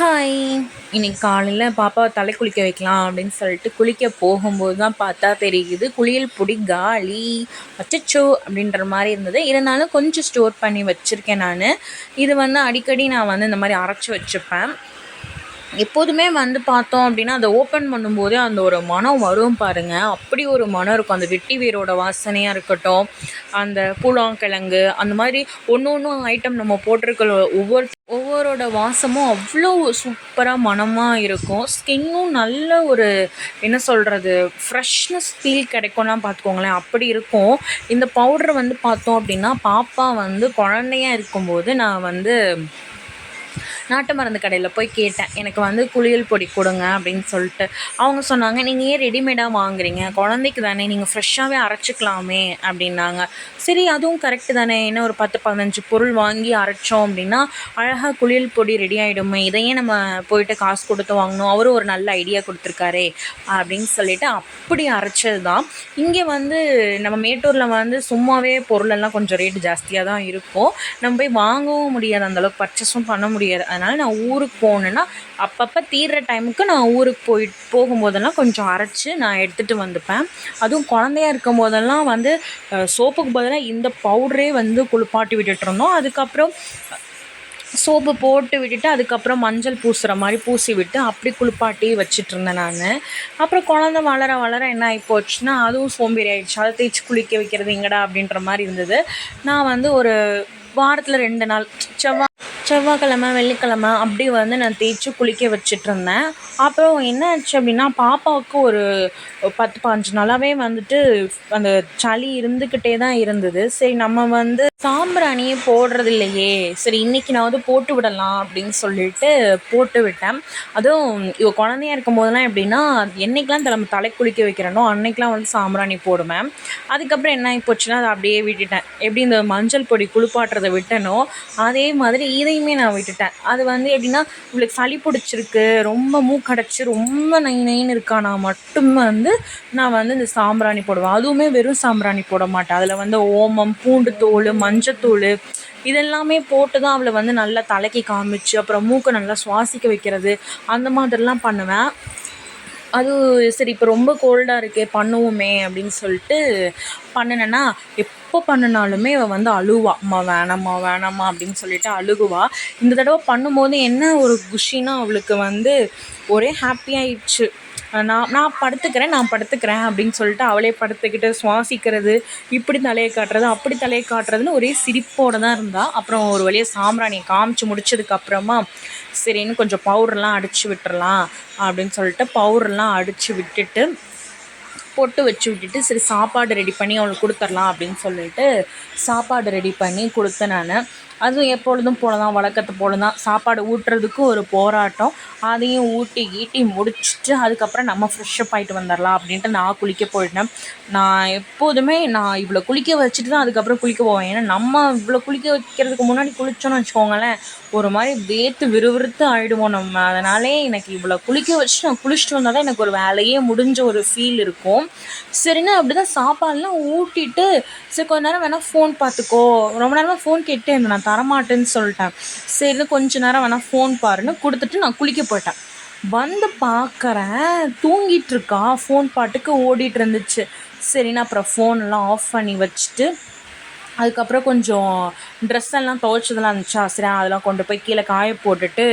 Hi இன்னைக்கு காலையில் பாப்பாவை தலை குளிக்க வைக்கலாம் அப்படின்னு சொல்லிட்டு குளிக்க போகும்போது தான் பார்த்தா தெரியுது. குளியல் பொடி காலி. வச்சச்சோ அப்படின்ற மாதிரி இருந்தது. இருந்தாலும் கொஞ்சம் ஸ்டோர் பண்ணி வச்சுருக்கேன் நான். இது வந்து அடிக்கடி நான் வந்து இந்த மாதிரி அரைச்சி வச்சுப்பேன். எப்போதுமே வந்து பார்த்தோம் அப்படின்னா அதை ஓப்பன் பண்ணும்போதே அந்த ஒரு மனம் வரும் பாருங்கள் அப்படி ஒரு மனம் இருக்கும். அந்த வெட்டி வேரோட வாசனையாக இருக்கட்டும் அந்த பூலாங்கிழங்கு அந்த மாதிரி ஒன்று ஒன்றும் ஐட்டம் நம்ம போட்டிருக்க ஒவ்வொரு ஒவ்வொரோட வாசமும் அவ்வளோ சூப்பராக மனமாக இருக்கும். ஸ்கின்னும் நல்ல ஒரு என்ன சொல்கிறது ஃப்ரெஷ்னஸ் ஃபீல் கிடைக்கும்னா பார்த்துக்கோங்களேன் அப்படி இருக்கும். இந்த பவுடர் வந்து பார்த்தோம் அப்படின்னா பாப்பா வந்து குழந்தையா இருக்கும்போது நான் வந்து நாட்டு மருந்து கடையில் போய் கேட்டேன். எனக்கு வந்து குளியல் பொடி கொடுங்க அப்படின்னு சொல்லிட்டு. அவங்க சொன்னாங்க நீங்கள் ஏன் ரெடிமேடாக வாங்குறீங்க? குழந்தைக்கு தானே நீங்கள் ஃப்ரெஷ்ஷாகவே அரைச்சிக்கலாமே அப்படின்னாங்க. சரி அதுவும் கரெக்டு தானே. என்ன ஒரு பத்து பதினஞ்சு பொருள் வாங்கி அரைச்சோம் அப்படின்னா அழகாக குளியல் பொடி ரெடி ஆகிடுமே இதையே நம்ம போயிட்டு காசு கொடுத்து வாங்கணும். அவரும் ஒரு நல்ல ஐடியா கொடுத்துருக்காரே அப்படின்னு சொல்லிட்டு அப்படி அரைச்சது தான் இங்கே வந்து நம்ம மேட்டூரில் வந்து சும்மாவே பொருளெல்லாம் கொஞ்சம் ரேட்டு ஜாஸ்தியாக தான் இருக்கும். நம்ம போய் வாங்கவும் முடியாது. அந்தளவுக்கு பர்ச்சேஸும் பண்ண முடியாது. அதனால் நான் ஊருக்கு போனேன்னா அப்பப்போ தீர்ற டைமுக்கு நான் ஊருக்கு போயிட்டு போகும்போதெல்லாம் கொஞ்சம் அரைச்சி நான் எடுத்துகிட்டு வந்துப்பேன். அதுவும் குழந்தையா இருக்கும் போதெல்லாம் வந்து சோப்புக்கு பதிலாக இந்த பவுடரே வந்து குளிப்பாட்டி விட்டுட்டுருந்தோம் அதுக்கப்புறம் சோப்பு போட்டு விட்டுட்டு அதுக்கப்புறம் மஞ்சள் பூசுகிற மாதிரி பூசி விட்டு அப்படி குளிப்பாட்டி வச்சிட்ருந்தேன் நான். அப்புறம் குழந்த வளர வளர என்ன ஆகி போச்சுன்னா அதுவும் சோம்பேறி ஆகிடுச்சு அதை தேய்ச்சி குளிக்க வைக்கிறது எங்கடா அப்படின்ற மாதிரி இருந்தது. நான் வந்து ஒரு வாரத்தில் ரெண்டு நாள் செவ்வாய் செவ்வாய்க்கிழமை வெள்ளிக்கிழமை அப்படி வந்து நான் தேய்ச்சி குளிக்க வச்சிட்ருந்தேன். அப்புறம் என்ன ஆச்சு அப்படின்னா பாப்பாவுக்கு ஒரு பத்து பாஞ்சு நாளாகவே வந்துட்டு அந்த சளி இருந்துக்கிட்டே தான் இருந்தது. சரி நம்ம வந்து சாம்பிராணியே போடுறது இல்லையே சரி இன்றைக்கி நான் வந்து போட்டு விடலாம் அப்படின்னு சொல்லிட்டு போட்டு விட்டேன். அதுவும் இவ குழந்தையா இருக்கும் போதெல்லாம் எப்படின்னா என்னைக்கெலாம் தலை தலை குளிக்க வைக்கிறேனோ அன்னைக்கெலாம் வந்து சாம்பிராணி போடுவேன். அதுக்கப்புறம் என்ன ஆகி போச்சுன்னா அதை அப்படியே விட்டுட்டேன். எப்படி இந்த மஞ்சள் பொடி குளிப்பாட்டுறதை விட்டனோ அதே மாதிரி இதை இதையுமே நான் விட்டுட்டேன். அது வந்து எப்படின்னா இவளுக்கு சளி பிடிச்சிருக்கு ரொம்ப மூக்கடைச்சி ரொம்ப நை நைன்னு நான் மட்டும் வந்து நான் வந்து இந்த சாம்பிராணி போடுவேன். அதுவுமே வெறும் சாம்பிராணி போட மாட்டேன். அதில் வந்து ஓமம் பூண்டு தோல் மஞ்சத்தூள் இதெல்லாமே போட்டு தான் அவளை வந்து நல்லா தலைக்கு காமிச்சு அப்புறம் மூக்கை நல்லா சுவாசிக்க வைக்கிறது அந்த மாதிரிலாம் பண்ணுவேன். அது சரி இப்போ ரொம்ப கோல்டாக இருக்கே பண்ணுவோமே அப்படின்னு சொல்லிட்டு பண்ணுனேன்னா எப்போ பண்ணுனாலுமே அவள் வந்து அழுவா. அம்மா வேணாம்மா வேணாம்மா அப்படின்னு சொல்லிட்டு அழுகுவா. இந்த தடவை பண்ணும்போது என்ன ஒரு குஷின்னா அவளுக்கு வந்து ஒரே ஹாப்பியாயிடுச்சு நான் நான் படுத்துக்கிறேன் நான் படுத்துக்கிறேன் அப்படின்னு சொல்லிட்டு அவளே படுத்துக்கிட்டு சுவாசிக்கிறது இப்படி தலையை காட்டுறது அப்படி தலையை காட்டுறதுன்னு ஒரே சிரிப்போடு தான் இருந்தாள் அப்புறம் ஒரு வழியாக சாம்பிராணியை காமிச்சு முடிச்சதுக்கப்புறமா சரின்னு கொஞ்சம் பவுடர்லாம் அடித்து விட்டுறலாம் அப்படின்னு சொல்லிட்டு பவுடர்லாம் அடித்து விட்டுட்டு பொட்டு வச்சு விட்டுட்டு சரி சாப்பாடு ரெடி பண்ணி அவளுக்கு கொடுத்துர்லாம் அப்படின்னு சொல்லிட்டு சாப்பாடு ரெடி பண்ணி கொடுத்தேன் நான். அதுவும் எப்பொழுதும் போல தான் வழக்கத்தை போல தான் சாப்பாடு ஊட்டுறதுக்கு ஒரு போராட்டம். அதையும் ஊட்டி ஈட்டி முடிச்சுட்டு அதுக்கப்புறம் நம்ம ஃப்ரெஷ்ஷப் ஆகிட்டு வந்துடலாம் அப்படின்ட்டு நான் குளிக்க போயிட்டேன். நான் எப்போதுமே நான் இவ்வளோ குளிக்க வச்சுட்டு தான் அதுக்கப்புறம் குளிக்க போவேன். ஏன்னா நம்ம இவ்வளோ குளிக்க வைக்கிறதுக்கு முன்னாடி குளித்தோன்னு வச்சுக்கோங்களேன் ஒரு மாதிரி வேத்து விறுவிறுத்து ஆகிடுவோம் நம்ம. அதனாலே எனக்கு இவ்வளோ குளிக்க வச்சு நான் குளிச்சுட்டு வந்தால் தான் எனக்கு ஒரு வேலையே முடிஞ்ச ஒரு ஃபீல் இருக்கும். சரின்னு அப்படி தான் சாப்பாடுலாம் ஊட்டிட்டு சரி கொஞ்ச நேரம் வேணால் ஃபோன் பார்த்துக்கோ. ரொம்ப நேரமாக ஃபோன் கேட்டே இருந்தேன் நான் தரமாட்டேன்னு சொல்லிட்டேன். சரின்னு கொஞ்ச நேரம் வேணால் ஃபோன் பாருன்னு கொடுத்துட்டு நான் குளிக்க போயிட்டேன். வந்து பார்க்குறேன் தூங்கிட்டு இருக்கா. ஃபோன் பாட்டுக்கு ஓடிட்டு இருந்துச்சு. சரின்னு அப்புறம் ஃபோன்லாம் ஆஃப் பண்ணி வச்சுட்டு அதுக்கப்புறம் கொஞ்சம் ட்ரெஸ் எல்லாம் துவைச்சதெல்லாம் இருந்துச்சா? சரி அதெல்லாம் கொண்டு போய் கீழே காய போட்டுட்டு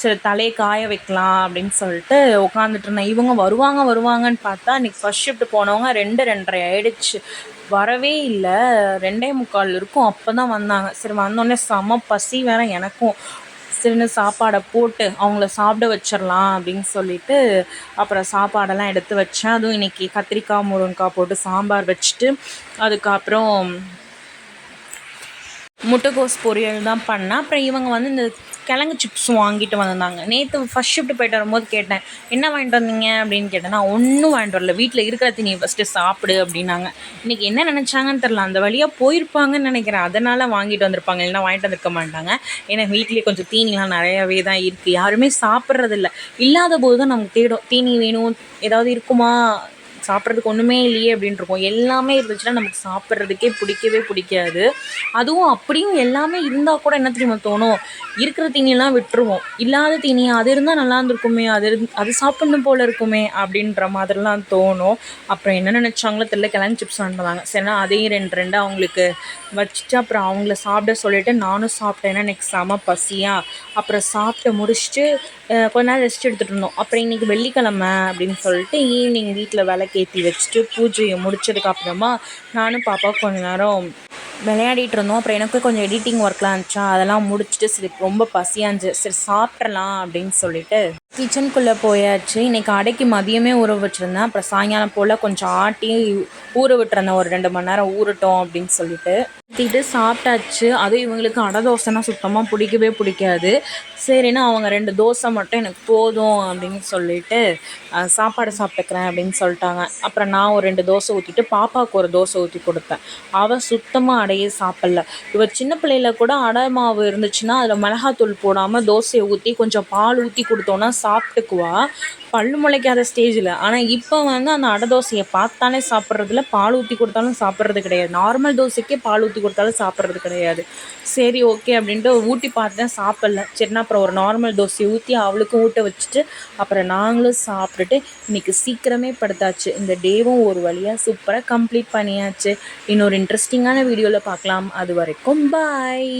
சரி தலையை காய வைக்கலாம் அப்படின்னு சொல்லிட்டு உட்காந்துட்டு இருந்தேன். இவங்க வருவாங்க வருவாங்கன்னு பார்த்தா இன்றைக்கி ஃபஸ்ட் ஷிஃப்ட் போனவங்க ரெண்டு ரெண்டரை ஆயிடுச்சு. வரவே இல்லை. ரெண்டே முக்கால் இருக்கும். அப்போ தான் வந்தாங்க. சரி வந்தோடனே செம பசி வேற எனக்கும். சரின்னு சாப்பாடை போட்டு அவங்கள சாப்பிட வச்சிடலாம் அப்படின்னு சொல்லிட்டு அப்புறம் சாப்பாடெல்லாம் எடுத்து வச்சேன். அதுவும் இன்றைக்கி கத்திரிக்காய் முருங்கைக்காய் போட்டு சாம்பார் வச்சுட்டு அதுக்கப்புறம் முட்டைக்கோஸ் பொரியல் தான் பண்ணேன். அப்புறம் இவங்க வந்து இந்த கிழங்கு சிப்ஸ் வாங்கிட்டு வந்திருந்தாங்க. நேற்று ஃபஸ்ட் ஷிஃப்ட் போயிட்டு வரும்போது கேட்டேன் என்ன வாங்கிட்டு வந்தீங்க? அப்படின்னு கேட்டேன். நான் ஒன்றும் வாங்கிட்டு வரல. வீட்டில் இருக்கிற தீனி ஃபஸ்ட்டு சாப்பிடு அப்படின்னாங்க. இன்றைக்கி என்ன நினச்சாங்கன்னு தெரில அந்த வழியாக போயிருப்பாங்கன்னு நினைக்கிறேன். அதனால் வாங்கிட்டு வந்திருப்பாங்க. இல்லைன்னா வாங்கிட்டு வந்திருக்க மாட்டாங்க. ஏன்னா வீட்லேயே கொஞ்சம் தீனிலாம் நிறையாவே தான் இருக்குது யாருமே சாப்பிட்றதில்ல இல்லாத போது தான் நமக்கு தேடும். தீனி வேணும். ஏதாவது இருக்குமா? சாப்பிட்றதுக்கு ஒன்றுமே இல்லையே அப்படின்னு இருக்கும். எல்லாமே இருந்துச்சுன்னா நமக்கு சாப்பிட்றதுக்கே பிடிக்கவே பிடிக்காது. அதுவும் அப்படியும் எல்லாமே இருந்தால் கூட என்ன தெரியுமா தோணும்? இருக்கிற தீனியெல்லாம் விட்டுருவோம். இல்லாத தீனி அது இருந்தால் நல்லா இருந்திருக்குமே அது இருந்து அது சாப்பிடணும் போல் இருக்குமே அப்படின்ற மாதிரிலாம் தோணும். அப்புறம் என்ன நினச்சாங்களோ தெரியல கிழங்கு சிப்ஸ் வாங்கினாங்க சரினா அதையும் ரெண்டு ரெண்டு அவங்களுக்கு வச்சுட்டு அப்புறம் அவங்கள சாப்பிட சொல்லிவிட்டு நானும் சாப்பிட்டேன். ஏன்னா எனக்கு செம பசியாக அப்புறம் சாப்பிட்டு முடிச்சுட்டு கொஞ்ச நேரம் ரெஸ்ட் எடுத்துகிட்டு இருந்தோம். அப்புறம் இன்றைக்கி வெள்ளிக்கிழமை அப்படின்னு சொல்லிட்டு ஈவினிங் வீட்டில் விளக்கேற்றி வச்சுட்டு பூஜையை முடிச்சதுக்கப்புறமா நானும் பாப்பா கொஞ்ச நேரம் விளையாடிட்டு இருந்தோம் அப்புறம் எனக்கு கொஞ்சம் எடிட்டிங் ஒர்க்லாம் இருந்துச்சா அதெல்லாம் முடிச்சுட்டு சரி ரொம்ப பசியாக இருந்துச்சு. சரி சாப்பிட்றலாம் அப்படின்னு சொல்லிட்டு கிச்சனுக்குள்ளே போயாச்சு. இன்றைக்கி அடைக்கு மதியமே ஊற வச்சுருந்தேன். அப்புறம் சாயங்காலம் போல் கொஞ்சம் ஆட்டி ஊற விட்டுருந்தேன். ஒரு ரெண்டு மணி நேரம் ஊறட்டும் அப்படின்னு சொல்லிட்டு. ஊற்றிட்டு சாப்பிட்டாச்சு. அதுவும் இவங்களுக்கு அடை தோசைனா சுத்தமாக பிடிக்கவே பிடிக்காது. சரின்னு அவங்க ரெண்டு தோசை மட்டும் எனக்கு போதும் அப்படின்னு சொல்லிட்டு சாப்பாடு சாப்பிட்டுக்கிறேன் அப்படின்னு சொல்லிட்டாங்க. அப்புறம் நான் ஒரு ரெண்டு தோசை ஊற்றிட்டு பாப்பாவுக்கு ஒரு தோசை ஊற்றி கொடுத்தேன். அவள் சுத்தமாக அடையே சாப்பிடல. இவர் சின்ன பிள்ளையில கூட அடை மாவு இருந்துச்சுன்னா அதில் மிளகாத்தூள் போடாமல் தோசையை ஊற்றி கொஞ்சம் பால் ஊற்றி கொடுத்தோன்னா சாப்பிட்டுக்குவா. பல்லு முளைக்காத ஸ்டேஜில் ஆனால் இப்போ வந்து அந்த அடை தோசையை பார்த்தாலே சாப்பிட்றதுல பால் ஊற்றி கொடுத்தாலும் சாப்பிட்றது கிடையாது. நார்மல் தோசைக்கே பால் ஊற்றி கொடுத்தாலும் சாப்பிட்றது கிடையாது. சரி ஓகே அப்படின்ட்டு ஊட்டி பார்த்தேன் சாப்பிட்ல. சரினா அப்புறம் ஒரு நார்மல் தோசையை ஊற்றி அவளுக்கும் ஊட்ட வச்சுட்டு அப்புறம் நாங்களும் சாப்பிட்டுட்டு இன்றைக்கி சீக்கிரமே படுத்தாச்சு. இந்த டேவும் ஒரு வழியாக சூப்பராக கம்ப்ளீட் பண்ணியாச்சு. இன்னொரு இன்ட்ரெஸ்டிங்கான வீடியோவில் வீடியோவில் பார்க்கலாம். அது வரைக்கும் பாய்